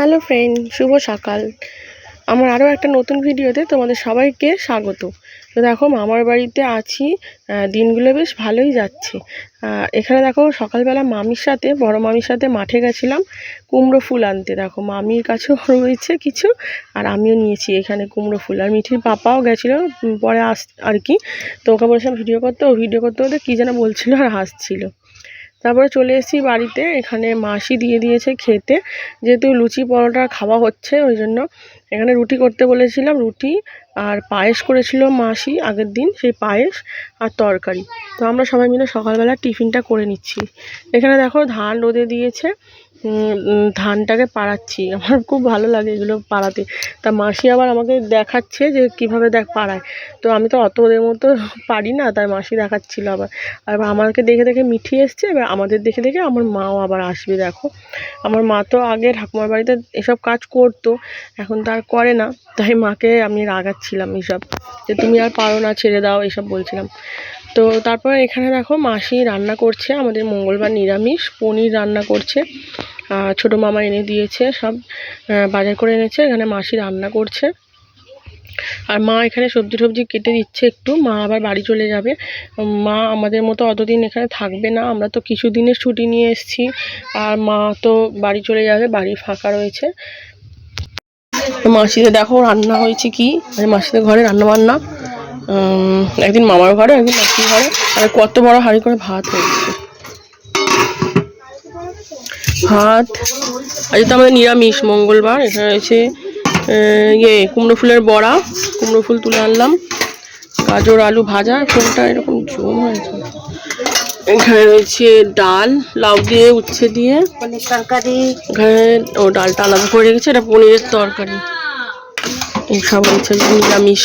Hello friend, শুভ সকাল। আমার আরও একটা নতুন ভিডিওতে তোমাদের সবাইকে স্বাগত। তো দেখো, মামার বাড়িতে আছি দিনগুলো বেশ ভালোই যাচ্ছে। এখানে দেখো, সকালবেলা মামির সাথে, বড় মামির সাথে মাঠে গেছিলাম, কুমড়ো ফুল আনতে। দেখো, মামির কাছেও রয়েছে কিছু, আর আমিও নিয়েছি এখানে কুমড়ো ফুল। আর মিঠির পাপাও গেছিল পরে আস আর কি। তো ওকে বলেছিলাম, ভিডিও করতে ও ভিডিও করতে করতে কী যেন বলছিল আর হাসছিল। তারপরে চলে এসেছি বাড়িতে। এখানে মাসি দিয়ে দিয়েছে খেতে। যেহেতু লুচি পরোটা খাওয়া হচ্ছে, ওই জন্য এখানে রুটি করতে বলেছিলাম, রুটি আর পায়েস করেছিল মাসি আগের দিন, সেই পায়েস আর তরকারি। তো আমরা সবাই মিলে সকালবেলা টিফিনটা করে নিচ্ছি। এখানে দেখো ধান রোদে দিয়েছে। ধানটাকে পাড়াচ্ছি। আমার খুব ভালো লাগে এগুলো পাড়াতে। তা মাসি আবার আমাকে দেখাচ্ছে যে কীভাবে দেখ, পাড়ায়। তো আমি তো অত ওদের মতো পারি না, তাই মাসি দেখাচ্ছিল আবার। আর আমাকে দেখে দেখে মিঠি এসছে, এবার আমাদের দেখে দেখে আমার মাও আবার আসবে, দেখো। আমার মা তো আগে ঠাকুমার বাড়িতে এসব কাজ করতো, এখন তো আর করে না। তাই মাকে আমি রাগাচ্ছিলাম এইসব যে তুমি আর পারো না, ছেড়ে দাও, এসব বলছিলাম। তো তারপর এখানে দেখো মাসি রান্না করছে, আমাদের মঙ্গলবার নিরামিষ, পনির রান্না করছে ছোটো মামা এনে দিয়েছে, সব বাজার করে এনেছে, এখানে মাসি রান্না করছে। আর মা এখানে সবজি টবজি কেটে দিচ্ছে একটু, মা আবার বাড়ি চলে যাবে। মা আমাদের মতো অতদিন এখানে থাকবে না, আমরা তো কিছু দিনের ছুটি নিয়ে এসেছি, আর মা তো বাড়ি চলে যাবে, বাড়ি ফাঁকা রয়েছে। মাসিদের দেখো রান্না হয়েছে কি মানে মাসিদের ঘরে রান্না বান্না একদিন মামার ঘরে একদিন মাসির ঘরে। আর কত বড় হাঁড়ি করে ভাত হয়েছে। ভাত আজ তো আমাদের নিরামিষ মঙ্গলবার এখানে রয়েছে ইয়ে কুমড়ো ফুলের বড়া কুমড়ো ফুল তুলে আনলাম। গাজর আলু ভাজা ফুলটা এরকম জম হয়েছে? এখানে রয়েছে ডাল লাউ দিয়ে উচ্ছে দিয়ে। তরকারি। এখানে ও ডালটা আলাদা করে রেখেছে এটা পনিরের তরকারি। এইসব হয়েছে নিরামিষ।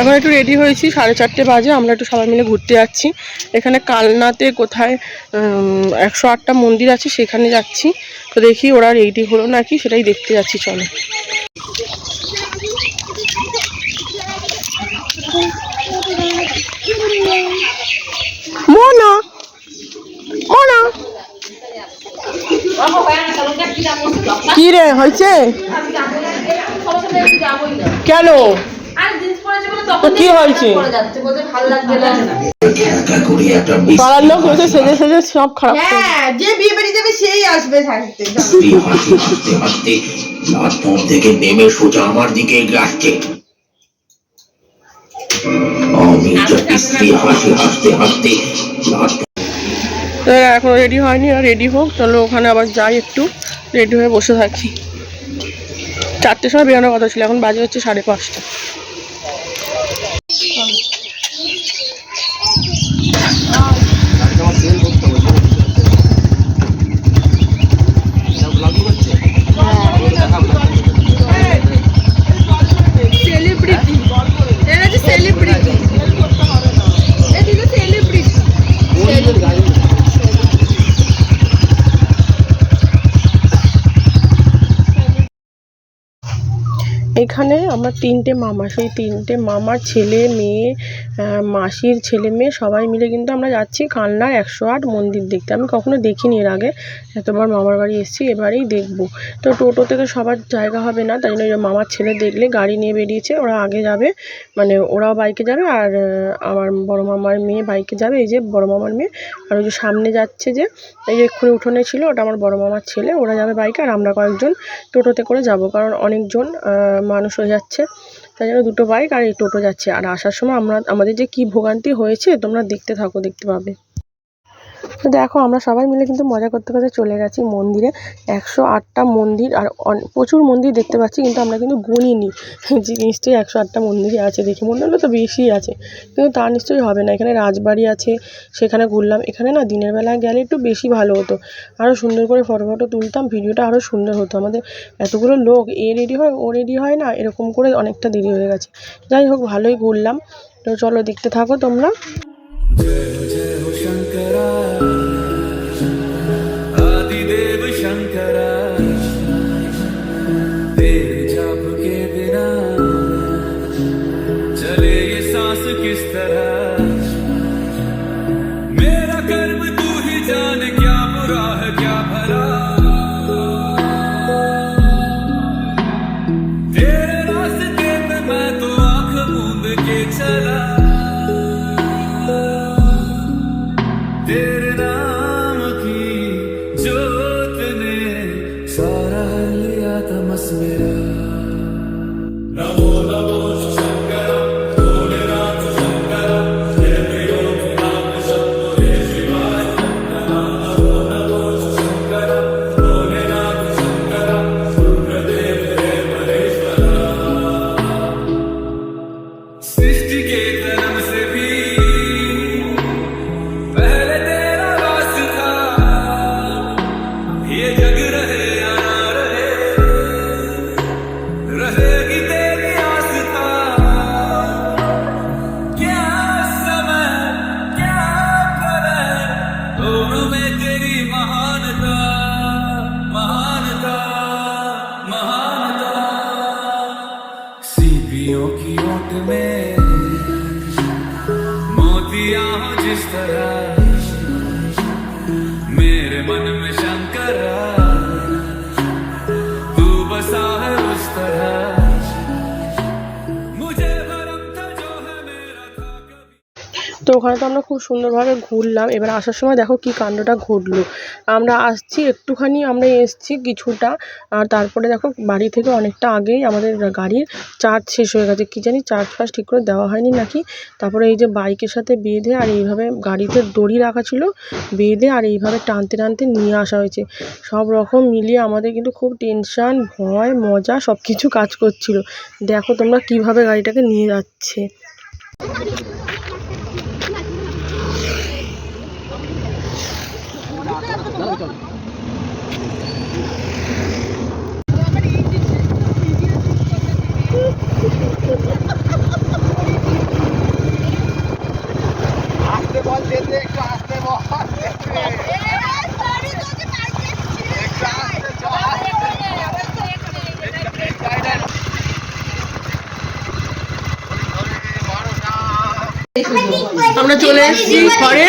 এখন একটু রেডি হয়েছি, সাড়ে চারটে বাজে, আমরা একটু সবাই মিলে ঘুরতে যাচ্ছি। এখানে কালনাতে কোথায় একশো আটটা মন্দির আছে, সেখানে যাচ্ছি। তো দেখি ওরা রেডি হলো নাকি, সেটাই দেখতে যাচ্ছি, চলো। কি রে, হয়েছে? কেন? তো কি হয়েছে? পাড়ার লোক হয়েছে সেজে সেজে সব খারাপ হ্যাঁ যে বিয়ে বাড়ি যাবে সেই আসবে থাকতে। স্ত্রী হাসতে হাসতে প্ল্যাটফর্ম থেকে নেমে সোজা আমার দিকে আসছে আমি যখন স্ত্রী হাসি হাসতে হাসতে তো এরা এখনও রেডি হয়নি আর রেডি হোক চলো ওখানে আবার যাই একটু রেডি হয়ে বসে থাকি। চারটের সময় বেরোনোর কথা ছিল এখন বাজে হচ্ছে সাড়ে পাঁচটা। এখানে আমার তিনটে মামা সেই তিনটে মামার ছেলে মেয়ে মাসির ছেলে মেয়ে সবাই মিলে কিন্তু আমরা যাচ্ছি কালনার একশো আট মন্দির দেখতে। আমি কখনো দেখিনি এর আগে। এতবার মামার বাড়ি এসেছি এবারেই দেখব। তো টোটোতে তো সবার জায়গা হবে না তাই জন্য মামার ছেলে দেখলে গাড়ি নিয়ে বেরিয়েছে ওরা আগে যাবে। মানে ওরাও বাইকে যাবে আর আমার বড় মামার মেয়ে বাইকে যাবে এই যে বড় মামার মেয়ে। আর ওই যে সামনে যাচ্ছে যে এই যে এক্ষুনি উঠোনে ছিল ওটা আমার বড় মামার ছেলে ওরা যাবে বাইকে আর আমরা কয়েকজন টোটোতে করে যাব। কারণ অনেকজন আহ, মানুষ হয়ে যাচ্ছে। তাই জন্য দুটো বাইক আর এই টোটো যাচ্ছে। আর আসার সময় আমরা আমাদের যে কী ভোগান্তি হয়েছে, তোমরা দেখতে থাকো, দেখতে পাবে। তো দেখো, আমরা সবাই মিলে কিন্তু মজা করতে করতে চলে গেছি মন্দিরে। একশো আটটা মন্দির আর প্রচুর মন্দির দেখতে পাচ্ছি, কিন্তু আমরা কিন্তু গুনিনি। যে নিশ্চয়ই একশো আটটা মন্দিরই আছে দেখে। মনে হলো তো বেশি আছে, কিন্তু তা নিশ্চয়ই হবে না। এখানে রাজবাড়ি আছে, সেখানে ঘুরলাম। এখানে না দিনের বেলায় গেলে একটু বেশি ভালো হতো। আরও সুন্দর করে ফটো ফটো তুলতাম, ভিডিওটা আরও সুন্দর হতো। আমাদের এতগুলো লোক, এ রেডি হয়, ও রেডি হয় না, এরকম করে অনেকটা দেরি হয়ে গেছে। যাই হোক, ভালোই ঘুরলাম। তো চলো, দেখতে থাকো তোমরা। love. Sarah Eliata Masmira. Namor. ওখানে তো আমরা খুব সুন্দরভাবে ঘুরলাম। এবার আসার সময় দেখো কি কাণ্ডটা ঘটলো। আমরা আসছি, একটুখানি আমরা এসছি কিছুটা, আর তারপরে দেখো বাড়ি থেকে অনেকটা আগেই আমাদের গাড়ির চার্জ শেষ হয়ে গেছে। কী জানি চার্জ ফার্জ ঠিক করে দেওয়া হয়নি নাকি? তারপরে এই যে বাইকের সাথে বেঁধে আর এইভাবে গাড়িতে দড়ি রাখা ছিল, বেঁধে আর এইভাবে টানতে টানতে নিয়ে আসা হয়েছে। সব রকম মিলিয়ে আমাদের কিন্তু খুব টেনশান ভয়, মজা সব কিছু কাজ করছিল। দেখো তোমরা কীভাবে গাড়িটাকে নিয়ে যাচ্ছে। আমরা চলে এসেছি ঘরে।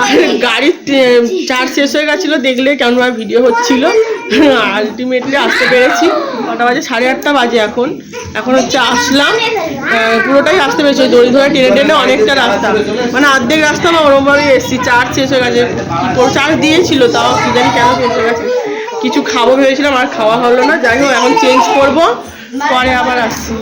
আর গাড়ির চার্জ শেষ হয়ে গেছিল, দেখলে কেমন ভিডিও হচ্ছিল। আলটিমেটলি আসতে পেরেছি। কটা বাজে, সাড়ে আটটা বাজে এখন। এখন হচ্ছে আসলাম। পুরোটাই আসতে পেরেছি। দড়ি ধরে টেনে টেনে অনেকটা রাস্তা। মানে আর্ধেক রাস্তা আমরা ওরমভাবে এসেছি। চার্জ শেষ হয়ে গেছে। চার্জ দিয়েছিল তাও, কি জানি কেন শেষ হয়ে গেছে। কিছু খাব ভেবেছিলাম, আর খাওয়া হলো না। যাই হোক, এখন চেঞ্জ করব। পরে আবার আসছি।